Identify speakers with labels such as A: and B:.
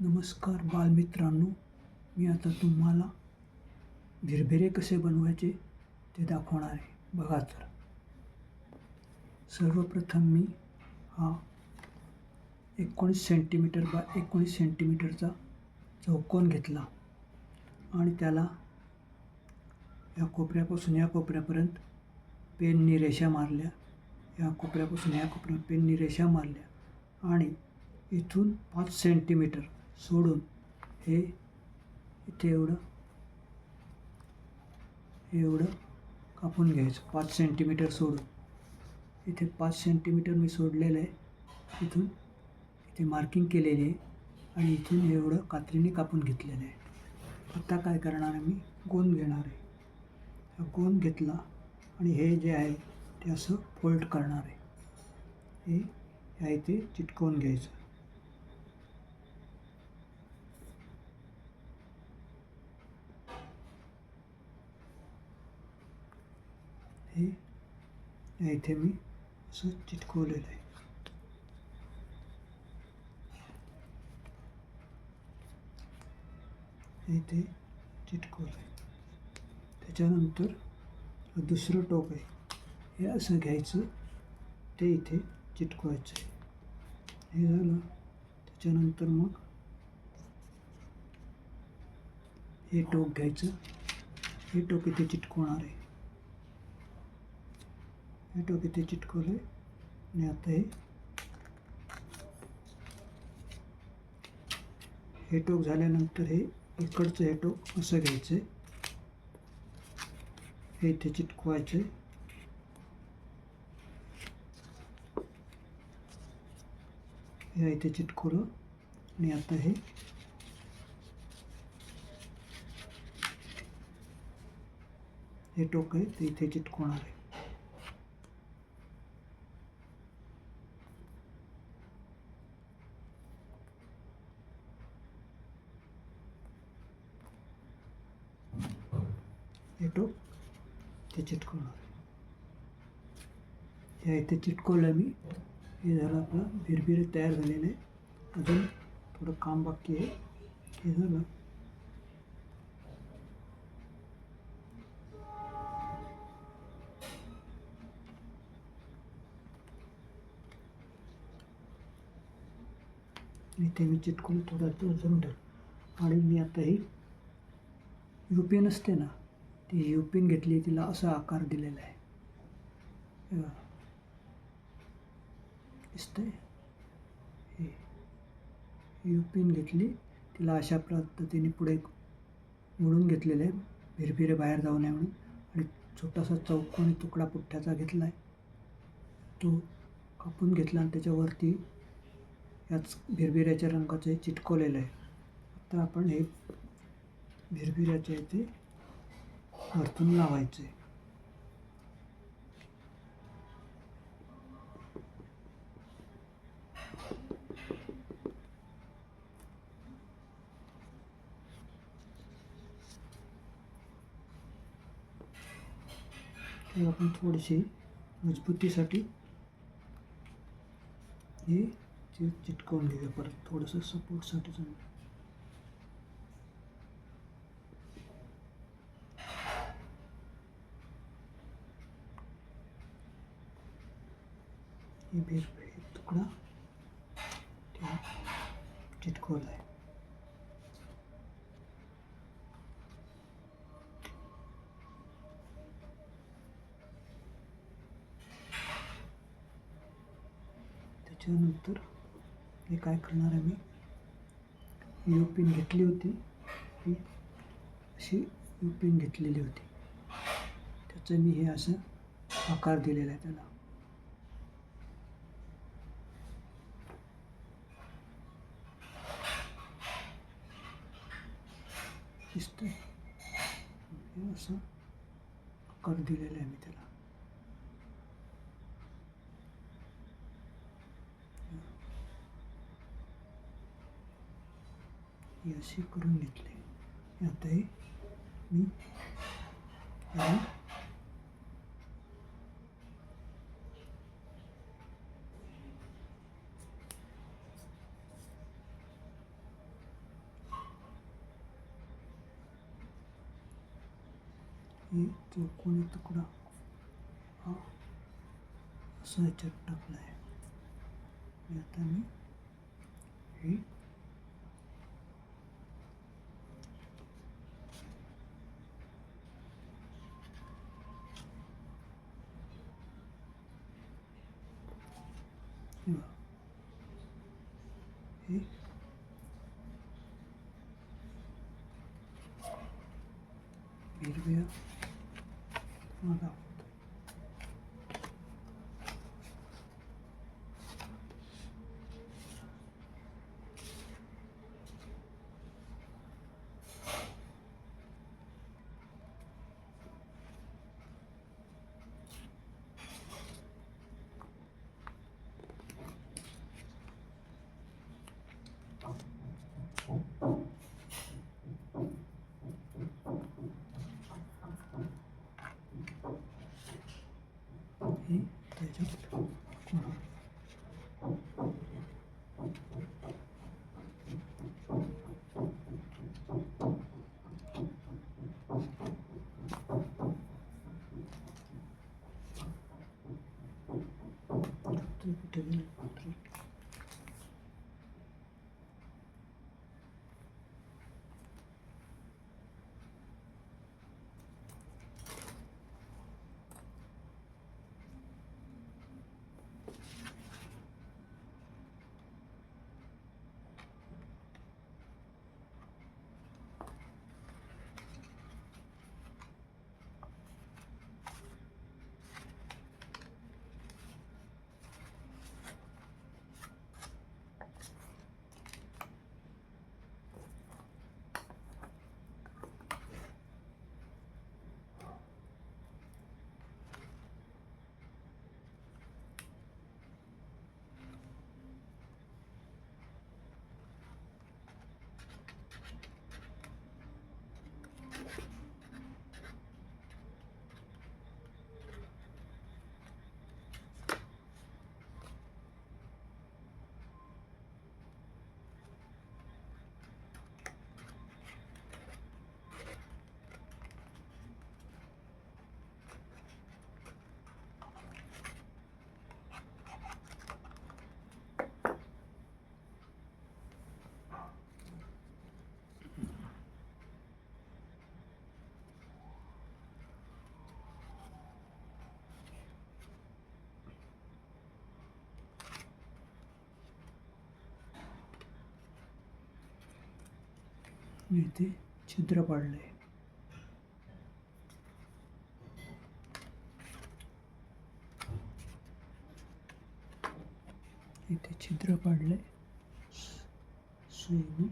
A: नमस्कार बालमित्रांनो मी आता तुम्हाला भिरभिरे कसे बनवायचे ते दाखवणार आहे. बघा तर. सर्वप्रथम मी हा एकोणीस सेंटीमीटर बा एकोणीस सेंटीमीटरचा चौकोन घेतला आणि त्याला या कोपऱ्यापासून या कोपऱ्यापर्यंत पेननी रेषा मारल्या. या कोपऱ्यापासून या कोपऱ्या पेननी रेषा मारल्या आणि इथून पाच सेंटीमीटर सोडून. हे इथे एवढं हे एवढं कापून घ्यायचं. पाच सेंटीमीटर सोडून. इथे पाच सेंटीमीटर मी सोडलेलं आहे. इथून इथे मार्किंग केलेली आहे. आणि इथून हे एवढं कात्रीने कापून घेतलेलं आहे. आता काय करणार आहे मी? गोंद घेणार आहे. हा गोंद घेतला आणि हे जे आहे ते असं फोल्ड करणार आहे. हे ह्या इथे चिटकवून घ्यायचं. हे या इथे मी असं चिटकवलेलं आहे. इथे चिटकवलं आहे त्याच्यानंतर दुसरं टोक आहे. हे असं घ्यायचं. ते इथे चिटकवायचं आहे. हे झालं. त्याच्यानंतर मग हे टोक घ्यायचं. हे टोक इथे चिटकवणार आहे. हे टोक इथे चिटकवलं आहे आणि आता हे हे टोक झाल्यानंतर हे इकडचं हे टोक असं घ्यायचं आहे हे इथे चिटकवायचं आहे हे इथे चिटकवलं आणि आता हे हे टोक आहे ते इथे चिटकवणार आहे. हे टोक ते चिटकवणार. हे ह्या इथे चिटकवलं मी. हे झालं आपलं भिरभिरे तयार झालेलं. आहे अजून थोडं काम बाकी आहे. हे झालं. इथे मी चिटकून थोडा तो अजून आणि मी आता ही युपिन असते ना ती युपिन घेतली तिला असा आकार दिलेला आहे. दिसतंय? हे. युपिन घेतली तिला अशा पद्धतीने पुढे मोडून घेतलेलं आहे. भिरभिरे बाहेर जाऊ नये म्हणून. आणि छोटासा चौकोनी तुकडा पुठ्ठ्याचा घेतला आहे तो कापून घेतला आणि त्याच्यावरती याच भिरभिऱ्याच्या रंगाचं हे चिटकवलेलं आहे. आता आपण हे भिरभिऱ्याच्या इथे परतून लावायचं. आहे हे आपण थोडीशी मजबूतीसाठी हे चिटकवून घेऊया. परत थोडंसं सपोर्टसाठी हे बिरबे तुकडा. ते चिटकवला आहे त्याच्यानंतर हे काय करणार आहे मी? यू पिन घेतली होती. ही अशी यू पिन घेतलेली होती. त्याचं मी हे असं आकार दिलेला आहे त्याला. दिसतंय. हे असं आकार दिलेलं आहे मी त्याला. हे अशी करून घेतली. आता हे मी याला हे चौकोनी तुकडा हा असा ह्याच्यात टाकला आहे आणि आता मी हे हे बघा. हे हिरव्या तुम्हाला दाखवतो हे ते मी इथे छिद्र पाडलंय. इथे छिद्र पाडले सुईने.